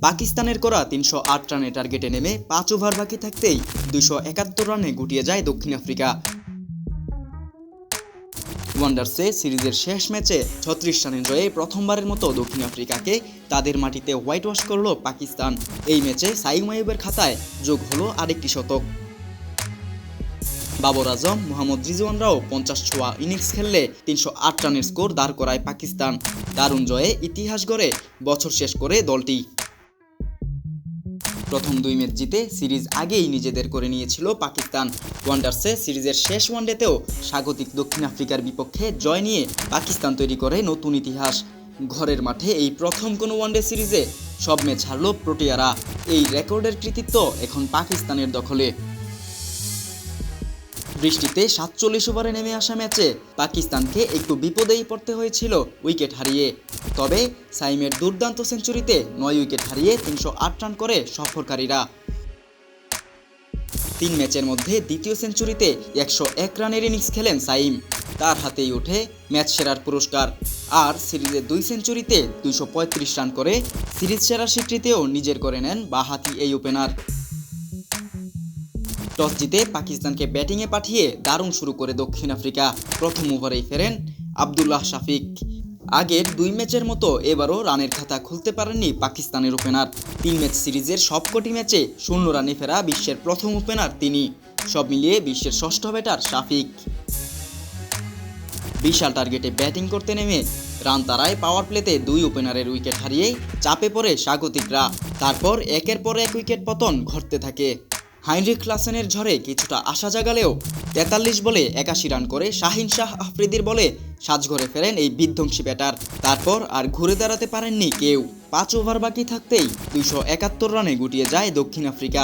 পাকিস্তানের করা তিনশো আট রানে টার্গেটে নেমে পাঁচ ওভার বাকি থাকতেই দুশো একাত্তর রানে গুটিয়ে যায় দক্ষিণ আফ্রিকা। ওয়ান্ডার্সে সিরিজের শেষ ম্যাচে ছত্রিশ রানে জয়ে প্রথমবারের মতো দক্ষিণ আফ্রিকাকে তাদের মাটিতে হোয়াইট ওয়াশ করল পাকিস্তান। এই ম্যাচে সাইম আইয়ুবের খাতায় যোগ হলো আরেকটি শতক। বাবর আজম, মোহাম্মদ রিজওয়ানরাও পঞ্চাশ ছোয়া ইনিংস খেললে তিনশো আট রানের স্কোর দাঁড় করায় পাকিস্তান। দারুণ জয়ে ইতিহাস গড়ে বছর শেষ করে দলটি। প্রথম দুই ম্যাচ জিতে সিরিজ আগেই নিজেদের করে নিয়েছিল পাকিস্তান। ওয়ান্ডার্সে সিরিজের শেষ ওয়ানডেতেও স্বাগতিক দক্ষিণ আফ্রিকার বিপক্ষে জয় নিয়ে পাকিস্তান তৈরি করে নতুন ইতিহাস। ঘরের মাঠে এই প্রথম কোনো ওয়ানডে সিরিজে সব ম্যাচ হারল প্রোটিয়ারা। এই রেকর্ডের কৃতিত্ব এখন পাকিস্তানের দখলে। বৃষ্টিতে সাতচল্লিশ ওভারে নেমে আসা ম্যাচে পাকিস্তানকে একটু বিপদেই পড়তে হয়েছিল উইকেট হারিয়ে। তবে সাইমের দুর্দান্ত সেঞ্চুরিতে নয় উইকেট হারিয়ে তিনশো আট রান করে সফরকারীরা। তিন ম্যাচের মধ্যে দ্বিতীয় সেঞ্চুরিতে একশো এক রানের ইনিংস খেলেন সাইম। তার হাতেই ওঠে ম্যাচ সেরার পুরস্কার। আর সিরিজে দুই সেঞ্চুরিতে দুইশো পঁয়ত্রিশ রান করে সিরিজ সেরা স্বীকৃতিও নিজের করে নেন বাহাতি এই ওপেনার। টস জিতে পাকিস্তানকে ব্যাটিংয়ে পাঠিয়ে দারুণ শুরু করে দক্ষিণ আফ্রিকা। প্রথম ওভারেই ফেরেন আবদুল্লাহ শাফিক। আগের দুই ম্যাচের মতো এবারও রানের খাতা খুলতে পারেননি পাকিস্তানের ওপেনার। তিন ম্যাচ সিরিজের সবকটি ম্যাচে শূন্য রানে ফেরা বিশ্বের প্রথম ওপেনার তিনি। সব মিলিয়ে বিশ্বের ষষ্ঠ ব্যাটার শাফিক। বিশাল টার্গেটে ব্যাটিং করতে নেমে রান তারায় পাওয়ার প্লেতে দুই ওপেনারের উইকেট হারিয়ে চাপে পড়ে স্বাগতিকরা। তারপর একের পর এক উইকেট পতন ঘটতে থাকে। হাইনরিক ক্লাসেনের ঝড়ে কিছুটা আশা জাগালেও তেতাল্লিশ বলে একাশি রান করে শাহিন শাহ আফ্রিদির বলে সাজঘরে ফেরেন এই বিধ্বংসী ব্যাটার। তারপর আর ঘুরে দাঁড়াতে পারেননি কেউ। পাঁচ ওভার বাকি থাকতেই দুইশো একাত্তর রানে গুটিয়ে যায় দক্ষিণ আফ্রিকা।